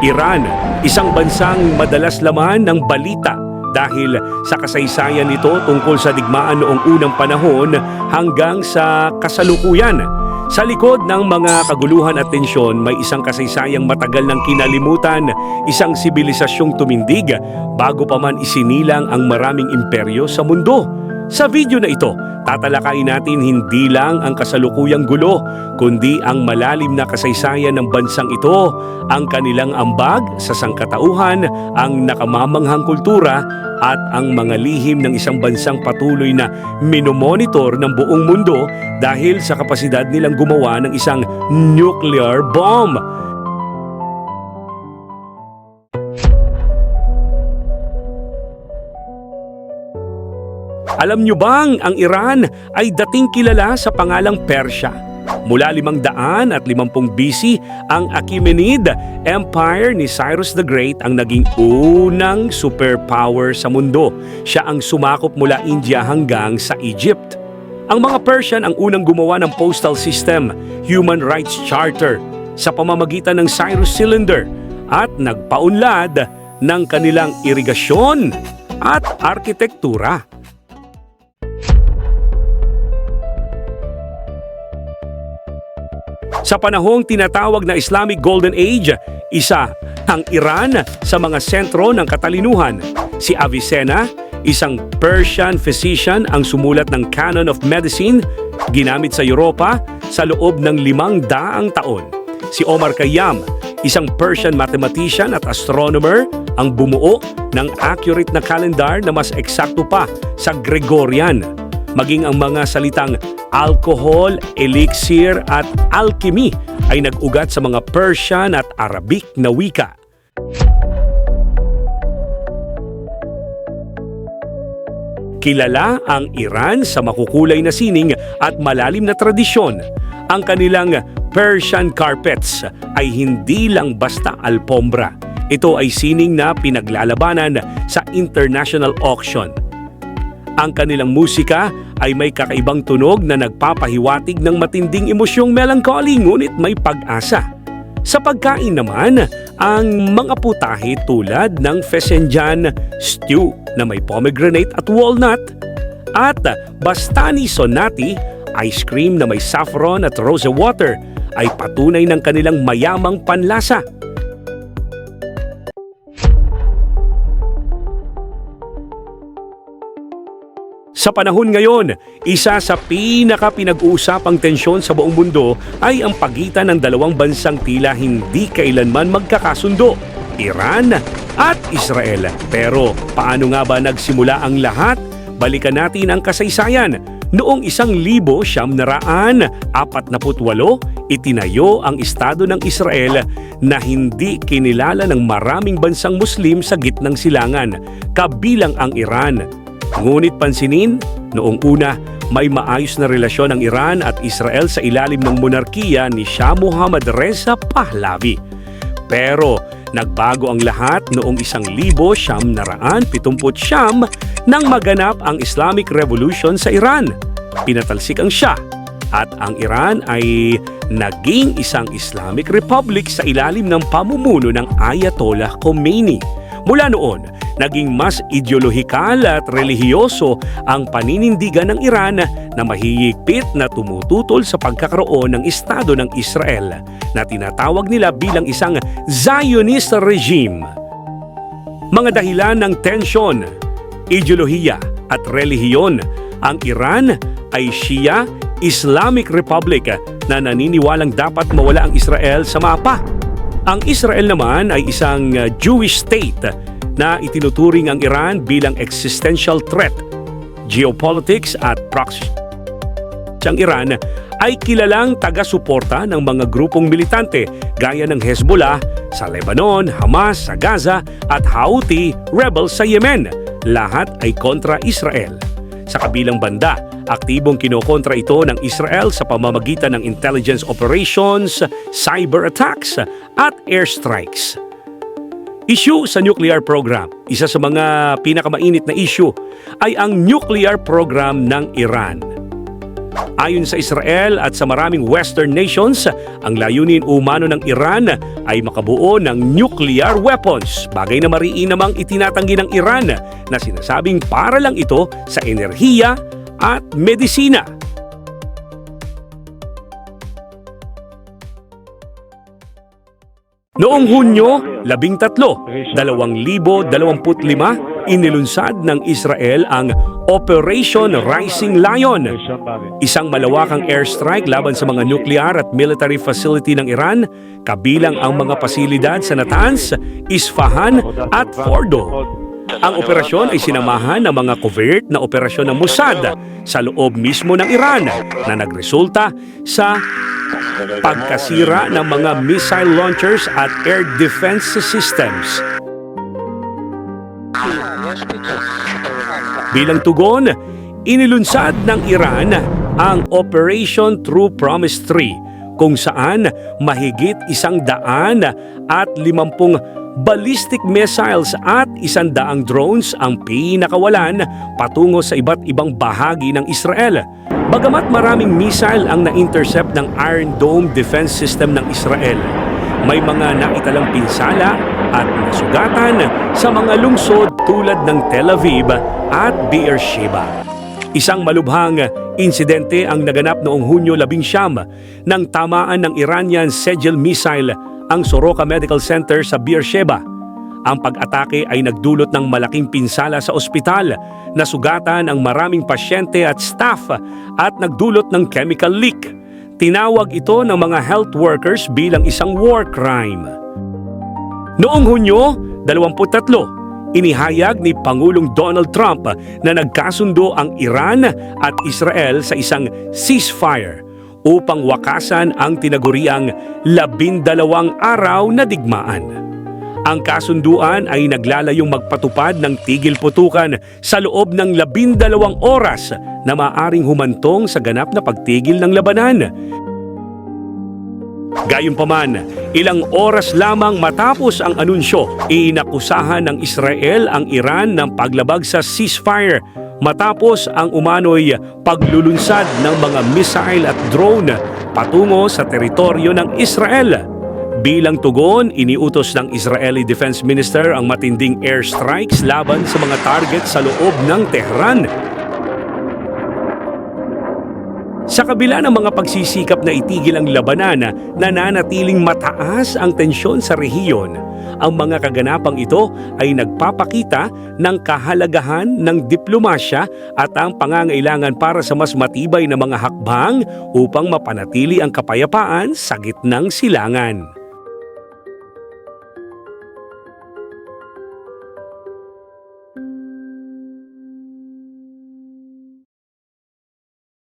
Iran, isang bansang madalas laman ng balita dahil sa kasaysayan nito tungkol sa digmaan noong unang panahon hanggang sa kasalukuyan. Sa likod ng mga kaguluhan at tensyon, may isang kasaysayang matagal ng kinalimutan, isang sibilisasyong tumindig bago pa man isinilang ang maraming imperyo sa mundo. Sa video na ito, tatalakayin natin hindi lang ang kasalukuyang gulo, kundi ang malalim na kasaysayan ng bansang ito, ang kanilang ambag sa sangkatauhan, ang nakamamanghang kultura, at ang mga lihim ng isang bansang patuloy na minomonitor ng buong mundo dahil sa kapasidad nilang gumawa ng isang nuclear bomb. Alam nyo bang ang Iran ay dating kilala sa pangalang Persya? Mula 500 at 50 BC, ang Achaemenid Empire ni Cyrus the Great ang naging unang superpower sa mundo. Siya ang sumakop mula India hanggang sa Egypt. Ang mga Persian ang unang gumawa ng postal system, Human Rights Charter, sa pamamagitan ng Cyrus Cylinder at nagpaunlad ng kanilang irigasyon at arkitektura. Sa panahong tinatawag na Islamic Golden Age, isa ang Iran sa mga sentro ng katalinuhan. Si Avicenna, isang Persian physician ang sumulat ng Canon of Medicine, ginamit sa Europa sa loob ng limang daang taon. Si Omar Khayyam, isang Persian mathematician at astronomer, ang bumuo ng accurate na kalendar na mas eksakto pa sa Gregorian. Maging ang mga salitang alcohol, elixir at alchemy ay nag-ugat sa mga Persian at Arabic na wika. Kilala ang Iran sa makukulay na sining at malalim na tradisyon. Ang kanilang Persian carpets ay hindi lang basta alpombra. Ito ay sining na pinaglalabanan sa international auction. Ang kanilang musika ay may kakaibang tunog na nagpapahiwatig ng matinding emosyong melancholy ngunit may pag-asa. Sa pagkain naman, ang mga putahe tulad ng Fesenjan stew na may pomegranate at walnut at Bastani Sonati ice cream na may saffron at rose water ay patunay ng kanilang mayamang panlasa. Sa panahon ngayon, isa sa pinaka-pinag-uusapang tensyon sa buong mundo ay ang pagitan ng dalawang bansang tila hindi kailanman magkakasundo, Iran at Israel. Pero paano nga ba nagsimula ang lahat? Balikan natin ang kasaysayan. Noong isang libo siyam naraan, apat na putwalo, itinayo ang Estado ng Israel na hindi kinilala ng maraming bansang Muslim sa gitnang silangan, kabilang ang Iran. Ngunit pansinin, noong una, may maayos na relasyon ang Iran at Israel sa ilalim ng monarkiya ni Shah Muhammad Reza Pahlavi. Pero nagbago ang lahat noong isang libo siyam naraan pitumput siyam nang maganap ang Islamic Revolution sa Iran. Pinatalsik ang Shah at ang Iran ay naging isang Islamic Republic sa ilalim ng pamumuno ng Ayatollah Khomeini. Mula noon, naging mas ideolohikal at relihiyoso ang paninindigan ng Iran na mahihigpit na tumututol sa pagkakaroon ng Estado ng Israel na tinatawag nila bilang isang Zionist regime. Mga dahilan ng tensyon, ideolohiya at relihiyon, ang Iran ay Shia Islamic Republic na naniniwalang dapat mawala ang Israel sa mapa. Ang Israel naman ay isang Jewish state na itinuturing ang Iran bilang existential threat. Geopolitics at proxy. Ang Iran ay kilalang taga-suporta ng mga grupong militante gaya ng Hezbollah sa Lebanon, Hamas sa Gaza at Houthi rebels sa Yemen. Lahat ay kontra Israel. Sa kabilang banda, aktibong kinokontra ito ng Israel sa pamamagitan ng intelligence operations, cyber attacks at airstrikes. Issue sa nuclear program. Isa sa mga pinakamainit na issue ay ang nuclear program ng Iran. Ayon sa Israel at sa maraming Western nations, ang layunin umano ng Iran ay makabuo ng nuclear weapons. Bagay na mariin namang itinatanggi ng Iran na sinasabing para lang ito sa enerhiya at medisina. Noong Hunyo 13, 2025, inilunsad ng Israel ang Operation Rising Lion, isang malawakang airstrike laban sa mga nuclear at military facility ng Iran, kabilang ang mga pasilidad sa Natanz, Isfahan at Fordo. Ang operasyon ay sinamahan ng mga covert na operasyon ng Mossad sa loob mismo ng Iran na nagresulta sa pagkasira ng mga missile launchers at air defense systems. Bilang tugon, inilunsad ng Iran ang Operation True Promise 3 kung saan mahigit isang daan at limampung ballistic missiles at isang daang drones ang pinakawalan patungo sa iba't ibang bahagi ng Israel. Bagamat maraming missile ang na-intercept ng Iron Dome defense system ng Israel, may mga naitalang pinsala at nasugatan sa mga lungsod tulad ng Tel Aviv at Beersheba. Isang malubhang insidente ang naganap noong Hunyo 11 nang tamaan ng Iranian Sejel missile ang Soroka Medical Center sa Beersheba. Ang pag-atake ay nagdulot ng malaking pinsala sa ospital, nasugatan ang maraming pasyente at staff at nagdulot ng chemical leak. Tinawag ito ng mga health workers bilang isang war crime. Noong Hunyo 23, inihayag ni Pangulong Donald Trump na nagkasundo ang Iran at Israel sa isang ceasefire upang wakasan ang tinaguriang labindalawang araw na digmaan. Ang kasunduan ay naglalayong magpatupad ng tigil putukan sa loob ng labindalawang oras na maaring humantong sa ganap na pagtigil ng labanan. Gayunpaman, ilang oras lamang matapos ang anunsyo, inakusahan ng Israel ang Iran ng paglabag sa ceasefire matapos ang umano'y paglulunsad ng mga missile at drone patungo sa teritoryo ng Israel. Bilang tugon, iniutos ng Israeli Defense Minister ang matinding airstrikes laban sa mga target sa loob ng Tehran Sa kabila ng mga pagsisikap na itigil ang labanan, nananatiling mataas ang tensyon sa rehiyon. Ang mga kaganapang ito ay nagpapakita ng kahalagahan ng diplomasya at ang pangangailangan para sa mas matibay na mga hakbang upang mapanatili ang kapayapaan sa gitnang silangan.